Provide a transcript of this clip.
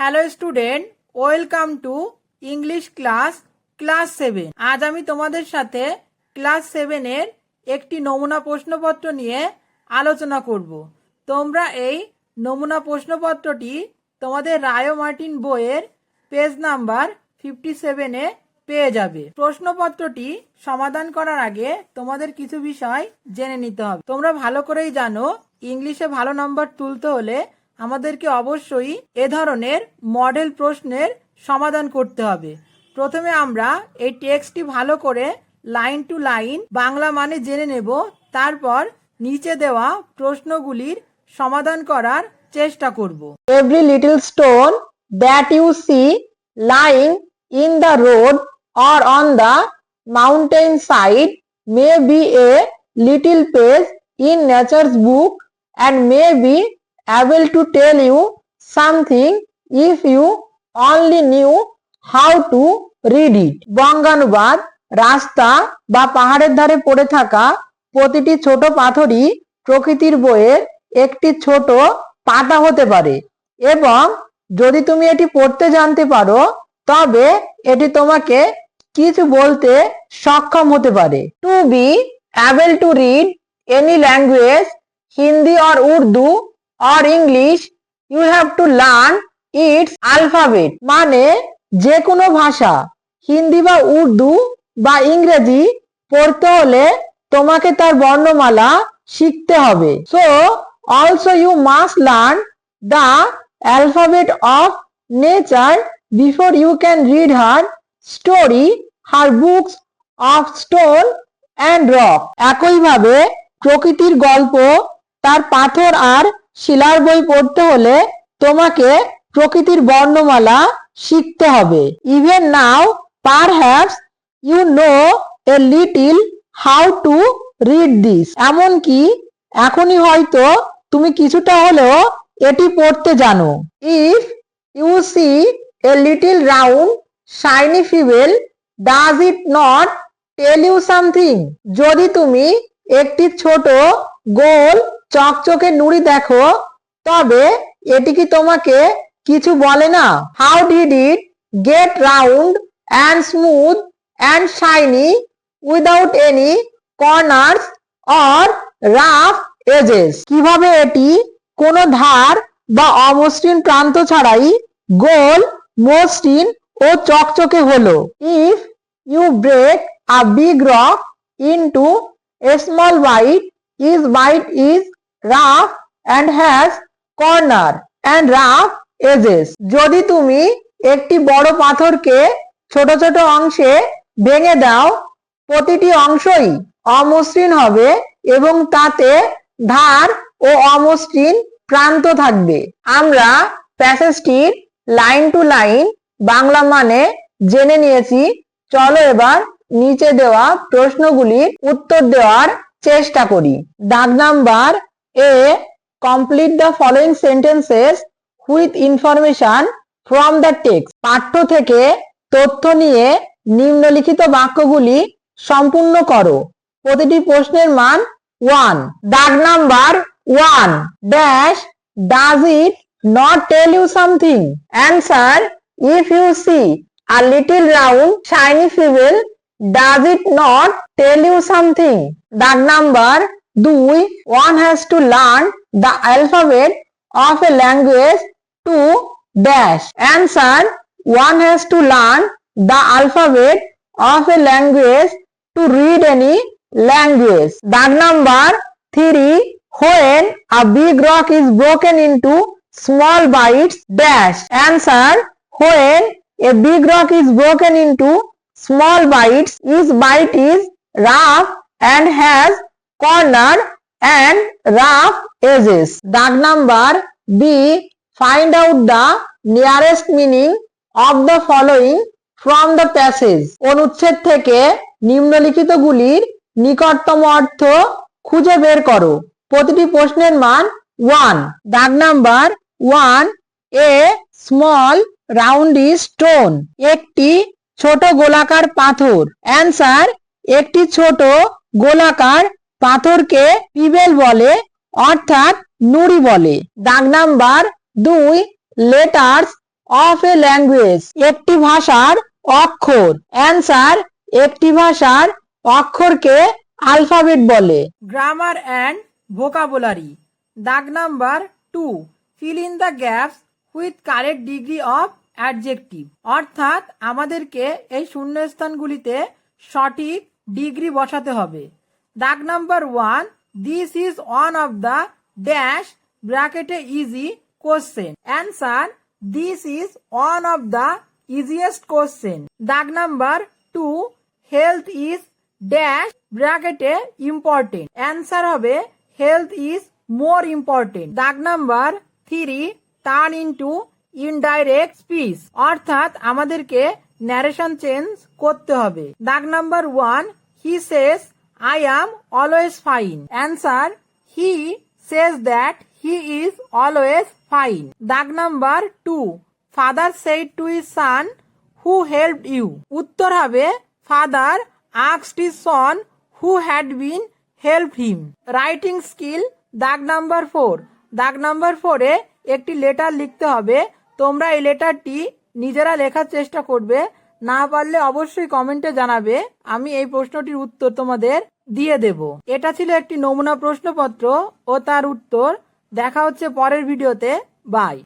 Hello student welcome to English class class seven আজ আমি তোমাদের সাথে ক্লাস সেভেনের একটি নমুনা প্রশ্নপত্র নিয়ে আলোচনা করব। তোমরা এই নমুনা প্রশ্নপত্রটি তোমাদের রায় মার্টিন বইয়ের পেজ নাম্বার ফিফটি সেভেনে পেয়ে যাবে। প্রশ্নপত্রটি সমাধান করার আগে তোমাদের কিছু বিষয় জেনে নিতে হবে। তোমরা ভালো করেই জানো ইংলিশে ভালো নম্বর তুলতে হলে আমাদেরকে অবশ্যই এ ধরনের মডেল প্রশ্নের সমাধান করতে হবে। প্রথমে আমরা এই টেক্সটটি ভালো করে লাইন টু লাইন বাংলা মানে জেনে নেব, তারপর নিচে দেওয়া প্রশ্নগুলির সমাধান করার চেষ্টা করব। Every little stone that you see lying in the road or on the mountain side may be a little page in nature book and may be able to tell you something if you only knew how to read it. বঙ্গানুবাদ রাস্তা বা পাহাড়ের ধারে পড়ে থাকা প্রতিটি ছোট পাথরই প্রকৃতির বইয়ের একটি ছোট পাতা হতে পারে। এবং যদি তুমি এটি পড়তে জানতে পারো, তবে এটি তোমাকে কিছু বলতে সক্ষম হতে পারে। To be able to read any language Hindi or Urdu or English you have to learn its alphabet মানে যে কোনো ভাষা, হিন্দি বা উর্দু বা ইংরেজি পড়তে হলে তোমাকে তার বর্ণমালা শিখতে হবে। So also you must learn the alphabet of nature before you can read her story her books of stone and rock একইভাবে প্রকৃতির গল্প, তার পাথর আর শিলার বই পড়তে হলে তোমাকে প্রকৃতির বর্ণমালা শিখতে হবে। Even now perhaps you know a little how to read this এমনকি এখনই হয়তো তুমি কিছুটা হলেও এটি পড়তে জানো। If you see a little round shiny pebble does it not tell you something যদি তুমি একটি ছোট গোল চকচকে নুড়ি দেখো, তবে এটি কি তোমাকে কিছু বলে না? How did it get round and smooth and shiny without any corners or rough edges কীভাবে এটি কোনো ধার বা অমসৃণ প্রান্ত ছাড়াই গোল, মসৃণ ও চকচকে হলো? If you break a big rock into a small bit is bit is rough and has corner and rough edges যদি তুমি একটি বড় পাথরকে ছোট ছোট অংশে ভেঙে দাও, প্রতিটি অংশই অমসৃণ হবে এবং তাতে ধার ও অমসৃণ প্রান্ত থাকবে। আমরা প্যাসেজটির লাইন টু লাইন বাংলা মানে জেনে নিয়েছি। চলো এবার নিচে দেওয়া প্রশ্নগুলির উত্তর দেওয়ার চেষ্টা করি। দাগ number A complete the following sentences with information from the text পাঠ্য থেকে তথ্য নিয়ে নিম্নলিখিত বাক্যগুলি সম্পূর্ণ করো। প্রতিটি প্রশ্নের মান ওয়ান দাগ number one dash does it not tell you something answer if you see a little round shiny pebble does it not tell you something দাগ number do one has to learn the alphabet of a language to dash. Answer one has to learn the alphabet of a language to read any language. That number three when a big rock is broken into small bites dash. Answer when a big rock is broken into small bites, each bite is rough and has corner and rough edges. Dag number B, find out the nearest meaning of the following from the passage অনুচ্ছেদ থেকে নিম্নলিখিত গুলির নিকটতম অর্থ খুঁজে বের করো। প্রতিটি প্রশ্নের মান ওয়ান দাগ number one a small roundy stone একটি ছোট গোলাকার পাথর। অ্যান্সার একটি ছোট গোলাকার পাথরকে পিবেল বলে, অর্থাৎ নুড়ি বলে। দাগ নাম্বার দুই লেটার্স অফ এ ল্যাঙ্গুয়েজ একটি ভাষার অক্ষর। অ্যান্সার একটি ভাষার অক্ষরকে আলফাবেট বলে। গ্রামার অ্যান্ড ভোকাবুলারি দাগ number two fill in the gaps with correct degree of adjective অর্থাৎ আমাদেরকে এই শূন্যস্থানগুলিতে সঠিক ডিগ্রি বসাতে হবে। দাগ number one this is one of the dash ব্র্যাকেটে easy question answer this is one of the easiest question দাগ number two health is dash ব্র্যাকেটে ইম্পর্টেন্ট অ্যান্সার হবে হেলথ ইজ মোর ইম্পর্টেন্ট দাগ number three turn into indirect speech অর্থাৎ আমাদেরকে narration change করতে হবে। দাগ number one he says I am always fine answer he says that he is always fine দাগ number two father said to his son who help you উত্তর হবে father আক্সড his son who had been help him writing skill দাগ number four দাগ number ফোরে একটি letter লিখতে হবে। তোমরা এই লেটারটি নিজেরা লেখার চেষ্টা করবে। না পারলে অবশ্যই কমেন্টে জানাবে, আমি এই প্রশ্নটির উত্তর তোমাদের দিয়ে দেব। এটা ছিল একটি নমুনা প্রশ্নপত্র ও তার উত্তর। দেখা হচ্ছে পরের ভিডিওতে। বাই।